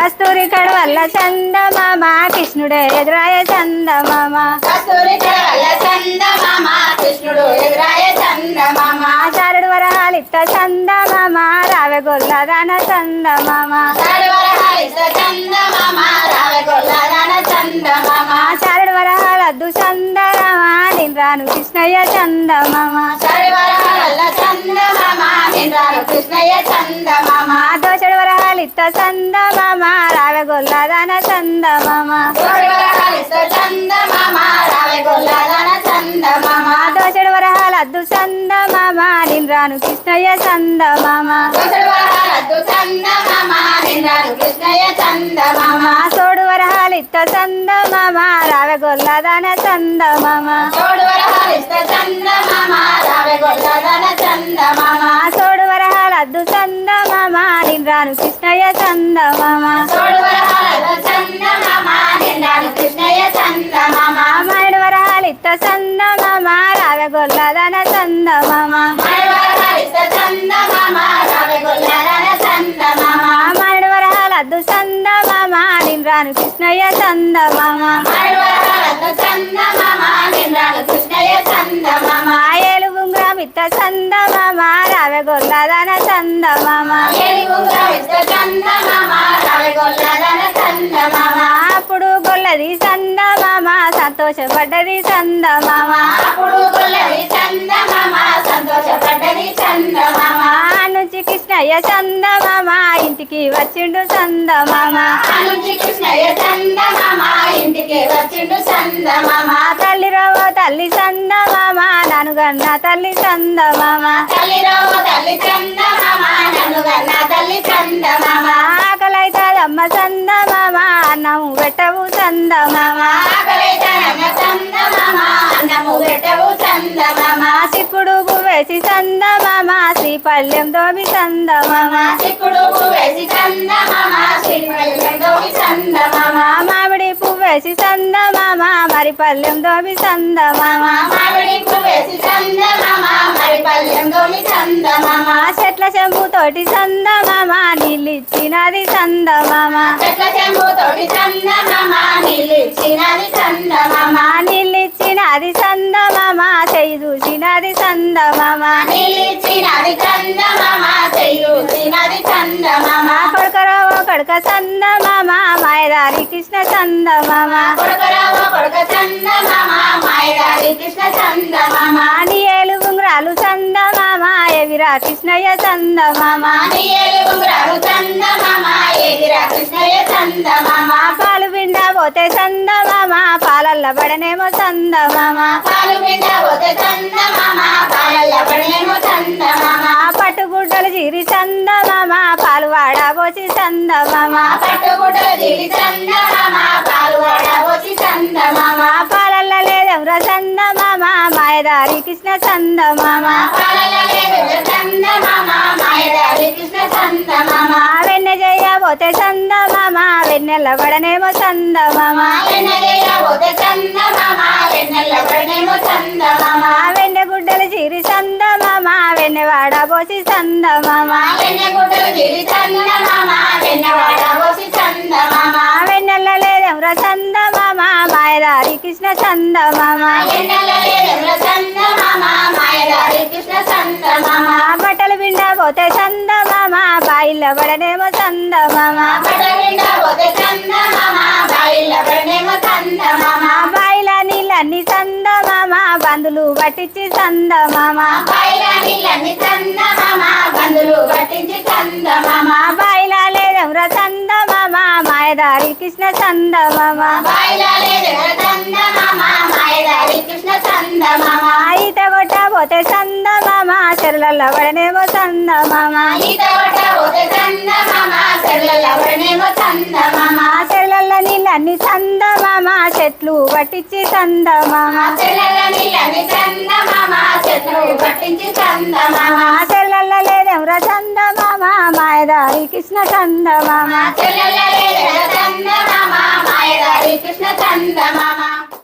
కస్తూరి కడవల్ల చందమామ కృష్ణుడే ఎదురాయ చందమామ. కస్తూరి కడవల్ల చందమామ కృష్ణుడు ఎదురాయ చందమామ. చారుడు వరహాలిత్త చందమామ రావె గొల్లదాన చందమామ. సర్వరహరిత చందమామ రావగొల్లదాన చందమామ. చారుడు వరహాలద్దు చందమామ నేను రాను కృష్ణయ్య చందమామ. సర్వరహరల్ల చందమామ నింద్రాను కృష్ణయ్య చందమామ. దోషడు వరహాలిత్త చందమామ. చందమామ. సర్వరహరిత చందమామ రావగొల్లదాన చందమామ. దోషడు వరహాలద్దు చందమామ నేను రాను కృష్ణయ్య చందమామ. సర్వరహరద్దు చందమామ నింద్రాను కృష్ణయ్య చందమామ. సోడు వరహాలిత్త చందమామ రావె గొల్లదాన చందమామ. తోడు వరహరిత చందమామ రావగొల్లదాన చందమామ. సోడు వరహాలద్దు చందమామ నేను రాను కృష్ణయ్య చందమామ. కృష్ణయ్య చందమామ. ఏలు గుంగ్రామిత్త చందమామ. రావె గొల్లదాన చందమామ అప్పుడు గొల్లది చందమామ సంతోషపడ్డది చందమామ. నుంచి కృష్ణయ్య చందమామ ఇంటికి వచ్చిండు చందమామ. కృష్ణయ్య చందమామ ఇంటికి వచ్చిండు చందమామ. తల్లి రవ్వ తల్లి చందమామ ననుగన్న తల్లి చందమామ. తల్లిరావు తల్లి చందమామ నన్ను గన్న తల్లి చందమామ. ఆకలైతదమ్మ చందమామ అన్నము పెట్టవు చందమామ. ఆకలైతనన్న చందమామ అన్నము పెట్టవు చందమామ. చిక్కుడు వేసి చందమామ శ్రీపల్యం దోమి చందమామ. చిక్కుడు వేసి శ్రీపల్లి చందమామ వేసి పువ్వేసి చందమామ మరి పల్లెం దోమి చందమామ. మామిడి వేసి చందమామ మరి పల్లెంలోని చందమామ చెట్ల చెంబు తోటి చందమామ నీళ్ళిచ్చినది చందమామ. చెట్ల చెంబు తోటి చందమామ నీళ్ళిచ్చినది చందమామ నీళ్ళిచ్చినది చందమామ చెయ్యి చూసినది చందమామ. నీళ్ళిచ్చినది చందమామ చెయ్యూసినది చందమామ కొడుకరావు కొడుక చందమామ. మాయదారి కృష్ణ చందమామ. చందమామ మాయదారి కృష్ణ చందమామ. ఏలు ఎవిరా కృష్ణయ్య చందమామ పాలు పిండ పోతే చందమామ పాలల్ల పడనేమో చందమామ. పాలు పోతే చందమామ పాలల్ల పడేమో చందమామ. పట్టుగుడ్డలు చీరి చందమామ పాలు వాడబోసి చందమామ. పట్టుగుడ్డలు దిగి చందమామ పాలు వడబోసి చందమామ. పాలల్ల లేదెవర చందమామ మాయదారి కృష్ణ చందమామ. పాలల్ల లేదు చందమామ మాయదారి కృష్ణ చందమామ. వెన్న చేయబోతే చందమామ వెన్నెల్ల పడనేమో చందమామ వెన్నె చందమామ చందమామ వెన్న వడబోసి చందమామ వెన్నెల్ల లేదెవర చందమామ. వెన్నెల లేదు చందమామ మాయదారి కృష్ణ చందమామ. బట్టలు పిండ పోతే చందమామ పడనేమో బాయిల పడేమో చందమామ. బాయిల నీళ్ళన్ని చందమామ. బంధులు పట్టించి చందమామ. బాయిల లేదెవర మాయదారి కృష్ణ చందమామ? ఈత కొట్ట పోతే చందమామ చెరులల్ల పడనేమో చందమామ. చెర్లల నీళ్ళన్ని చందమామ చెట్లు పట్టించి చందమామ. చెర్లల నీళ్ళని చందమామ మాయదారి కృష్ణ చందమామ. కృష్ణ చందమామ.